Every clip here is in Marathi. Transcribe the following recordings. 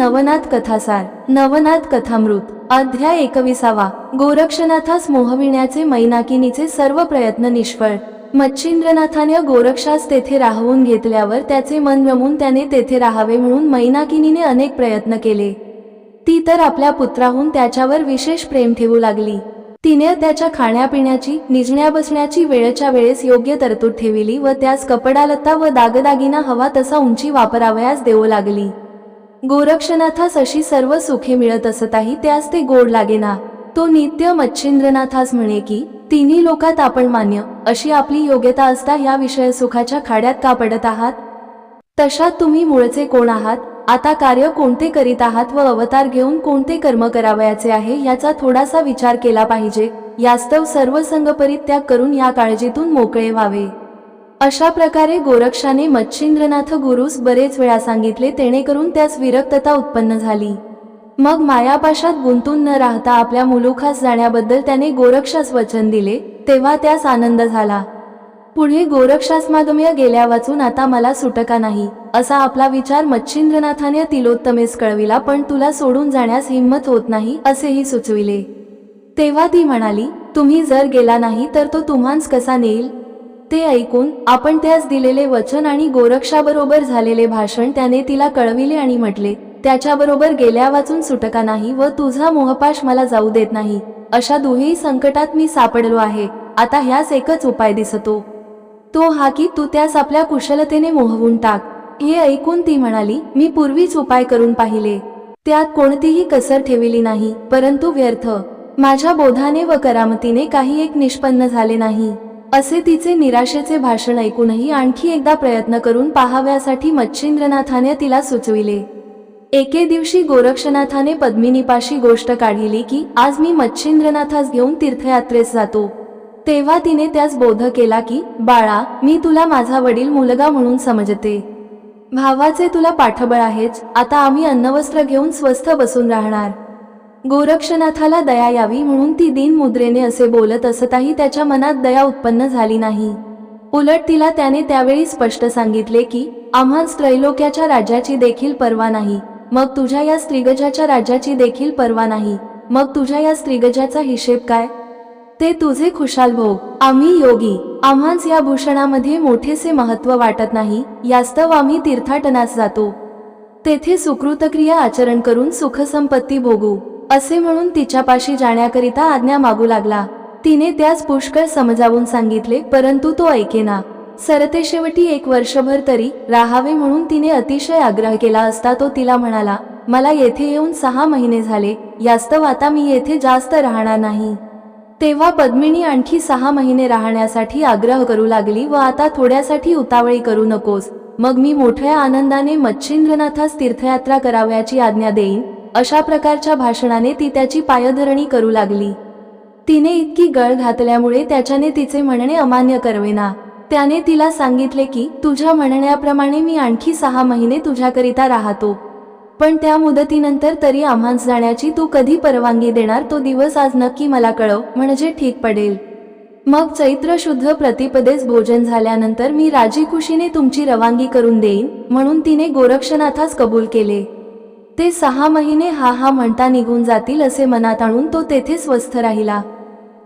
नवनाथ कथासार नवनाथ कथामृत अध्याय एकविसावा. गोरक्षनाथास मोहविण्याचे मैनाकिनीचे सर्व प्रयत्न निष्फळ. मच्छिंद्रनाथाने गोरक्षास तेथे राहवून घेतल्यावर त्याचे मन रमून त्याने तेथे राहावे म्हणून मैनाकिनीने अनेक प्रयत्न केले. ती तर आपल्या पुत्राहून त्याच्यावर विशेष प्रेम ठेवू लागली. तिने त्याच्या खाण्यापिण्याची निजण्या बसण्याची वेळच्या वेळेस योग्य तरतूद ठेविली व त्यास कपडालत्ता व दागदागिना हवा तसा उंची वापरावयास देऊ लागली. गोरक्षनाथास अशी सर्व सुखे मिळत असताही त्यास ते गोड लागेना. तो नित्य मच्छिंद्रनाथास म्हणे की तिन्ही लोकात आपण मान्य अशी आपली योग्यता असता या विषय सुखाच्या खाड्यात का पडत आहात? तशात तुम्ही मूळचे कोण आहात? आता कार्य कोणते करीत आहात व अवतार घेऊन कोणते कर्म करावयाचे आहे याचा थोडासा विचार केला पाहिजे. यास्तव सर्व संगपरित्याग करून या काळजीतून मोकळे व्हावे. अशा प्रकारे गोरक्षाने मच्छिंद्रनाथ गुरुस बरेच वेळा सांगितले तेणेकरून त्यास विरक्तता उत्पन्न झाली. मग मायापाशात गुंतून न राहता आपल्या मुलुखास जाण्याबद्दल त्याने गोरक्षास वचन दिले तेव्हा त्यास आनंद झाला. पुढे गोरक्षासमागम्य गेल्या वाचून आता मला सुटका नाही असा आपला विचार मच्छिंद्रनाथाने तिलोत्तमेस कळविला पण तुला सोडून जाण्यास हिंमत होत नाही असेही सुचविले. तेव्हा ती म्हणाली तुम्ही जर गेला नाही तर तो तुम्हाच कसा नेईल? ते ऐकून आपण त्यास दिलेले वचन आणि गोरक्षाबरोबर झालेले भाषण त्याने तिला कळविले आणि म्हटले त्याच्याबरोबर गेल्या वाचून सुटका नाही व तुझा मोहपाश मला जाऊ देत नाही. अशा दोन्ही संकटात मी सापडलो आहे. आता ह्यास एकच उपाय दिसतो. तो हा की तू त्यास आपल्या कुशलतेने मोहवून टाक. हे ऐकून ती म्हणाली मी पूर्वीच उपाय करून पाहिले. त्यात कोणतीही कसर ठेवली नाही परंतु व्यर्थ. माझ्या बोधाने व करामतीने काही एक निष्पन्न झाले नाही. असे तिचे निराशेचे भाषण ऐकूनही आणखी एकदा प्रयत्न करून पाहाव्यासाठी मच्छिंद्रनाथाने तिला सुचविले. एके दिवशी गोरक्षनाथाने पद्मिनीपाशी गोष्ट काढिली की आज मी मच्छिंद्रनाथास घेऊन तीर्थयात्रेस जातो. तेव्हा तिने त्यास बोध केला की बाळा मी तुला माझा वडील मुलगा म्हणून समजते. भावाचे तुला पाठबळ आहेच. आता आम्ही अन्नवस्त्र घेऊन स्वस्थ बसून राहणार. गोरक्षनाथाला दया यावी म्हणून ती दीन मुद्रेने असे बोलत असताही त्याच्या मनात दया उत्पन्न झाली नाही. उलट तिला त्याने त्यावेळी स्पष्ट सांगितले की आम्हास त्रैलोक्याच्या राज्याची देखील पर्वा नाही. मग तुझ्या या स्त्रीगजाच्या राज्याची देखील पर्वा नाही. मग तुझ्या या स्त्रीगजाचा हिशेब काय? ते तुझे खुशाल भोग. आम्ही योगी. आम्हाच या भूषणामध्ये मोठेसे महत्त्व वाटत नाही यास्तव आम्ही तीर्थाटनास जातो. तेथे सुकृतक्रिया आचरण करून सुखसंपत्ती भोगू. असे म्हणून तिच्यापाशी जाण्याकरिता आज्ञा मागू लागला. तिने त्यास पुष्कळ समजावून सांगितले परंतु तो ऐकेना. सरते शेवटी एक वर्षभर तरी राहावे म्हणून तिने अतिशय आग्रह केला असता तो तिला म्हणाला मला येथे येऊन सहा महिने झाले यास्तव आता मी येथे जास्त राहणार नाही. तेव्हा पद्मिनी आणखी सहा महिने राहण्यासाठी आग्रह करू लागली व आता थोड्यासाठी उतावळी करू नकोस. मग मी मोठ्या आनंदाने मच्छिंद्रनाथास तीर्थयात्रा करावयाची आज्ञा देईन अशा प्रकारच्या भाषणाने ती त्याची पायधरणी करू लागली. तिने इतकी गळ घातल्यामुळे त्याच्याने तिचे म्हणणे अमान्य करवेना. त्याने तिला सांगितले की तुझ्या म्हणण्याप्रमाणे मी आणखी सहा महिने तुझ्याकरिता राहतो. पण त्या मुदतीनंतर तरी आम्हास जाण्याची तू कधी परवानगी देणार तो दिवस आज नक्की मला कळव म्हणजे ठीक पडेल. मग चैत्र शुद्ध प्रतिपदेस भोजन झाल्यानंतर मी राजीखुशीने तुमची रवानगी करून देईन म्हणून तिने गोरक्षनाथास कबूल केले. ते सहा महिने हा हा म्हणता निघून जातील असे मनात आणून तो तेथे स्वस्थ राहिला.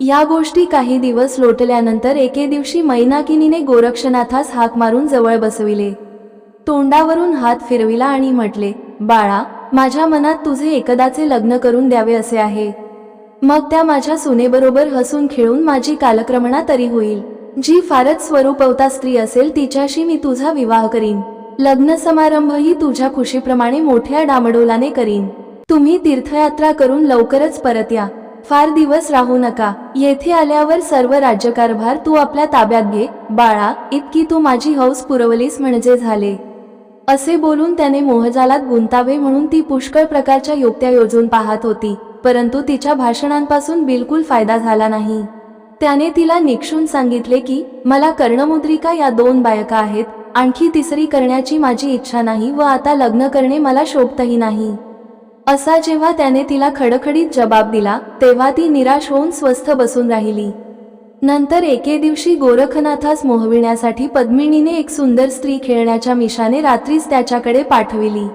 या गोष्टी काही दिवस लोटल्यानंतर एके दिवशी मैनाकिनीने गोरक्षनाथास हाक मारून जवळ बसविले. तोंडावरून हात फिरविला आणि म्हटले बाळा माझ्या मनात तुझे एकदाचे लग्न करून द्यावे असे आहे. मग त्या माझ्या सुनेबरोबर हसून खेळून माझी कालक्रमणा तरी होईल. जी फारच स्वरूपवता स्त्री असेल तिच्याशी मी तुझा विवाह करीन. लग्न समारंभही तुझ्या खुशीप्रमाणे मोठ्या डामडोलाने करीन. तुम्ही तीर्थयात्रा करून लवकरच परत या. फार दिवस राहू नका. येथे आल्यावर सर्व राज्यकारभार तू आपल्या ताब्यात घे. बाळा इतकी तू माझी हौस पुरवलीस म्हणजे झाले. असे बोलून त्याने मोहजालात गुंतावे म्हणून ती पुष्कळ प्रकारच्या युक्त्या योजून पाहत होती. परंतु तिच्या भाषणांपासून बिलकुल फायदा झाला नाही. त्याने तिला निक्षून सांगितले की मला कर्णमुद्रिका या दोन बायका आहेत. आणखी तिसरी करण्याची माझी इच्छा नाही व आता लग्न करणे मला शोभतही नाही. असा जेव्हा त्याने तिला खडखडीत जबाब दिला तेव्हा ती निराश होऊन स्वस्थ बसून राहिली. नंतर एके दिवशी गोरखनाथास मोहविण्यासाठी पद्मिनीने एक सुंदर स्त्री खेळण्याच्या मिशाने रात्रीच त्याच्याकडे पाठविली.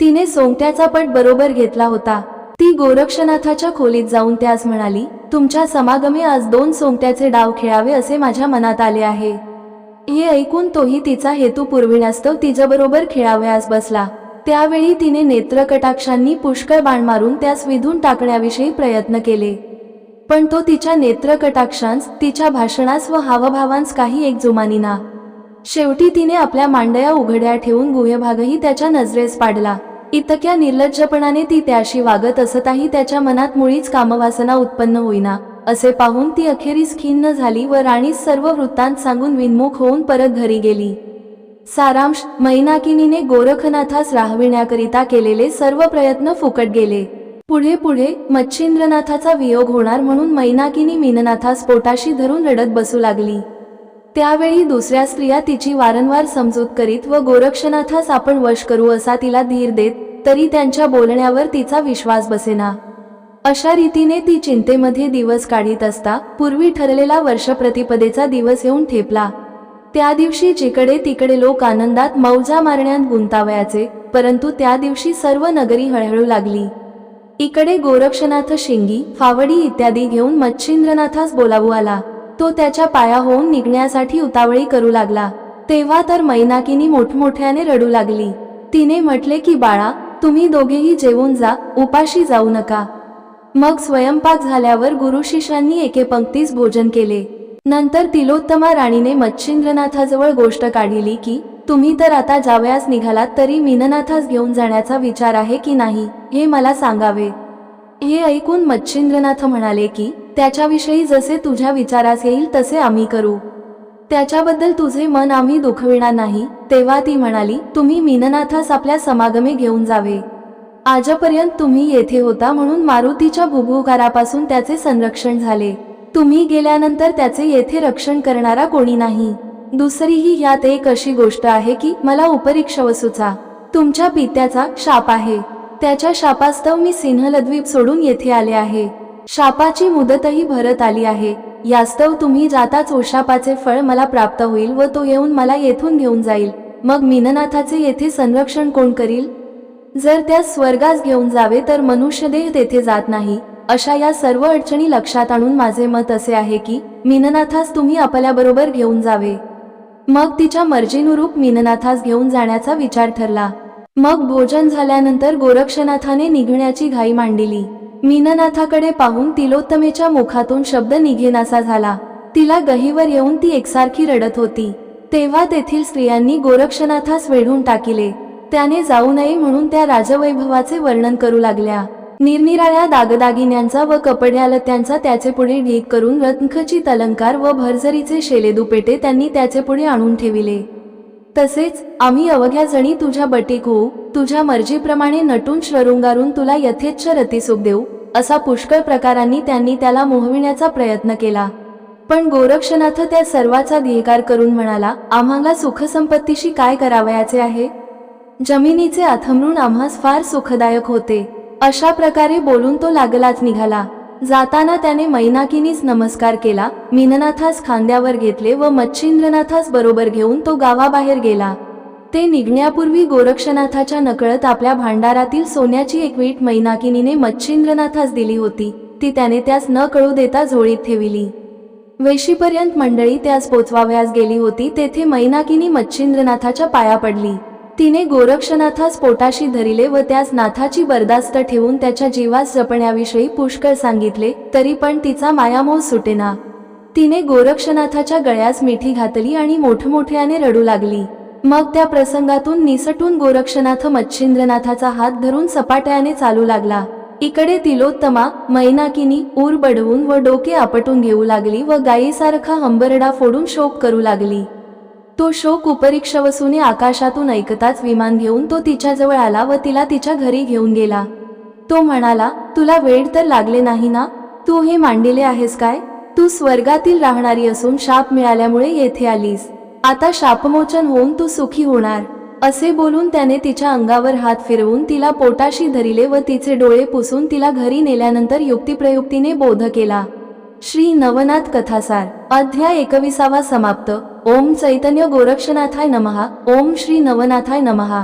तिने सोंगट्याचा पट बरोबर घेतला होता. ती गोरक्षनाथाच्या खोलीत जाऊन त्यास म्हणाली तुमच्या समागमे आज दोन सोंगट्याचे डाव खेळावे असे माझ्या मनात आले आहे. हे ऐकून तोही तिचा हेतू पुरविण्यास्तव तिच्याबरोबर खेळावयास बसला. त्यावेळी तिने नेत्रकटाक्षांनी पुष्कळ बाण मारून त्यास विधून टाकण्याविषयी प्रयत्न केले. पण तो तिच्या नेत्रकटाक्षांस तिच्या भाषणास व हावभावांस काही एक जुमानीना शेवटी तिने आपल्या मांडया उघड्या ठेवून गुहेभागही त्याच्या नजरेस पाडला. इतक्या निर्लज्जपणाने ती त्याशी वागत असताही त्याच्या मनात मुळीच कामवासना उत्पन्न होईना. असे पाहून ती अखेरीस खिन्न झाली व राणीस सर्व वृत्तांत सांगून विनमुख होऊन परत घरी गेली. सारांश मैनाकिनीने गोरखनाथास राहविण्याकरिता केलेले सर्व प्रयत्न फुकट गेले. पुढे पुढे मच्छिंद्रनाथाचा वियोग होणार म्हणून मैनाकिनी मीननाथास पोटाशी धरून रडत बसू लागली. त्यावेळी दुसऱ्या स्त्रिया तिची वारंवार समजूत करीत व गोरक्षनाथास आपण वश करू असा तिला धीर देत तरी त्यांच्या बोलण्यावर तिचा विश्वास बसेना. अशा रीतीने ती चिंतेमध्ये दिवस काढीत असता पूर्वी ठरलेला वर्षप्रतिपदेचा दिवस येऊन ठेपला. त्या दिवशी जिकडे तिकडे लोक आनंदात मौजा मारण्यात गुंतावयाचे परंतु त्या दिवशी सर्व नगरी हळहळू लागली. इकडे गोरक्षनाथ शिंगी फावडी इत्यादी घेऊन मच्छिंद्रनाथास बोलावू आला. तो त्याच्या पाया होऊन निघण्यासाठी उतावळी करू लागला. तेव्हा तर मैनाकिनी मोठमोठ्याने रडू लागली. तिने म्हटले की बाळा तुम्ही दोघेही जेवून जा उपाशी जाऊ नका. मग स्वयंपाक झाल्यावर गुरु शिष्यांनी एके पंक्तीस भोजन केले. नंतर तिलोत्तमा राणीने मच्छिंद्रनाथाजवळ गोष्ट काढली की तुम्ही तर आता जावयास निघालात तरी मीननाथास घेऊन जाण्याचा विचार आहे की नाही हे मला सांगावे हे ऐकून मच्छिंद्रनाथ म्हणाले की त्याच्याविषयी जसे तुझ्या विचारास येईल तसे आम्ही करू. त्याच्याबद्दल तुझे मन आम्ही दुखविणार नाही. तेव्हा ती म्हणाली तुम्ही मीननाथास आपल्या समागमे घेऊन जावे. आजपर्यंत तुम्ही येथे होता म्हणून मारुतीच्या भुभुकारापासून त्याचे संरक्षण झाले. तुम्ही गेल्यानंतर त्याचे येथे रक्षण करणारा कोणी नाही. दुसरीही ह्यात एक अशी गोष्ट आहे की मला उपरिक्षवसूचा तुमच्या पित्याचा शाप आहे. त्याच्या शापास्तव मी सिंहलद्वीप सोडून येथे आले आहे. शापाची मुदतही भरत आली आहे. यास्तव तुम्ही जाताच ओशापाचे फळ मला प्राप्त होईल व तो येऊन मला येथून घेऊन जाईल. मग मीननाथाचे येथे संरक्षण कोण करील? जर त्या स्वर्गास घेऊन जावे तर मनुष्यदेह तेथे जात नाही. अशा या सर्व अडचणी लक्षात आणून माझे मत असे आहे की मीननाथास तुम्ही आपल्याबरोबर घेऊन जावे. मग तिच्या मर्जीनुरूप मीननाथास घेऊन जाण्याचा विचार ठरला. मग भोजन झाल्यानंतर गोरक्षनाथाने निघण्याची घाई मांडिली. मीननाथाकडे पाहून तिलोत्तमेच्या मुखातून शब्द निघेनासा झाला. तिला गहीवर येऊन ती एकसारखी रडत होती. तेव्हा तेथील स्त्रियांनी गोरक्षनाथास वेढून टाकिले. त्याने जाऊ नये म्हणून त्या राजवैभवाचे वर्णन करू लागल्या. निरनिराळ्या दागदागिन्यांचा व कपड्यालत्यांचा त्याचे पुढे ढीक करून रत्नखचित अलंकार व भर्झरीचे शेले दुपेटे त्यांनी त्याचे पुढे आणून ठेविले. तसेच आम्ही अवघ्या जणी तुझ्या बटीक होऊ तुझ्या मर्जीप्रमाणे नटून श्ररुंगारून तुला यथेच्छ रतीसुख देऊ असा पुष्कळ प्रकारांनी त्यांनी त्याला मोहविण्याचा प्रयत्न केला. पण गोरक्षनाथ त्या सर्वाचा धिकार करून म्हणाला आम्हाला सुखसंपत्तीशी काय करावयाचे आहे? जमिनीचे अथमरून आम्हास फार सुखदायक होते. अशा प्रकारे बोलून तो लागलाच निघाला. जाताना त्याने मैनाकिनीस नमस्कार केला मीननाथास खांद्यावर घेतले व मच्छिंद्रनाथास बरोबर घेऊन तो गावाबाहेर गेला. ते निघण्यापूर्वी गोरक्षनाथाच्या नकळत आपल्या भांडारातील सोन्याची एक वीट मैनाकिनीने मच्छिंद्रनाथास दिली होती. ती त्याने त्यास न कळू देता झोळीत ठेविली. वेशीपर्यंत मंडळी त्यास पोचवाव्यास गेली होती तेथे मैनाकिनी मच्छिंद्रनाथाच्या पाया पडली. तिने गोरक्षनाथास पोटाशी धरिले व त्यास नाथाची बर्दास्त ठेवून त्याच्या जीवास जपण्याविषयी पुष्कळ सांगितले तरी पण तिचा मायामोह सुटेना. तिने गोरक्षनाथाच्या गळ्यास मिठी घातली आणि मोठमोठ्याने रडू लागली. मग त्या प्रसंगातून निसटून गोरक्षनाथ मच्छिंद्रनाथाचा हात धरून सपाट्याने चालू लागला. इकडे तिलोत्तमा मैनाकिनी ऊर बडवून व डोके आपटून घेऊ लागली व गायीसारखा हंबरडा फोडून शोक करू लागली. तो शोक उपरीक्षवसूने आकाशातून ऐकताच विमान घेऊन तो तिच्याजवळ आला व तिला तिच्या घरी घेऊन गेला. तो म्हणाला तुला वेळ तर लागले नाही ना? तू हे मांडिले आहेस काय? तू स्वर्गातील राहणारी असून शाप मिळाल्यामुळे येथे आलीस. आता शापमोचन होऊन तू सुखी होणार. असे बोलून त्याने तिच्या अंगावर हात फिरवून तिला पोटाशी धरिले व तिचे डोळे पुसून तिला घरी नेल्यानंतर युक्तिप्रयुक्तीने बोध केला. श्री नवनाथ कथासार अध्याय एकविसावा समाप्त. ओम चैतन्य गोरक्षनाथाय नमहा ओम श्री नवनाथाय नमहा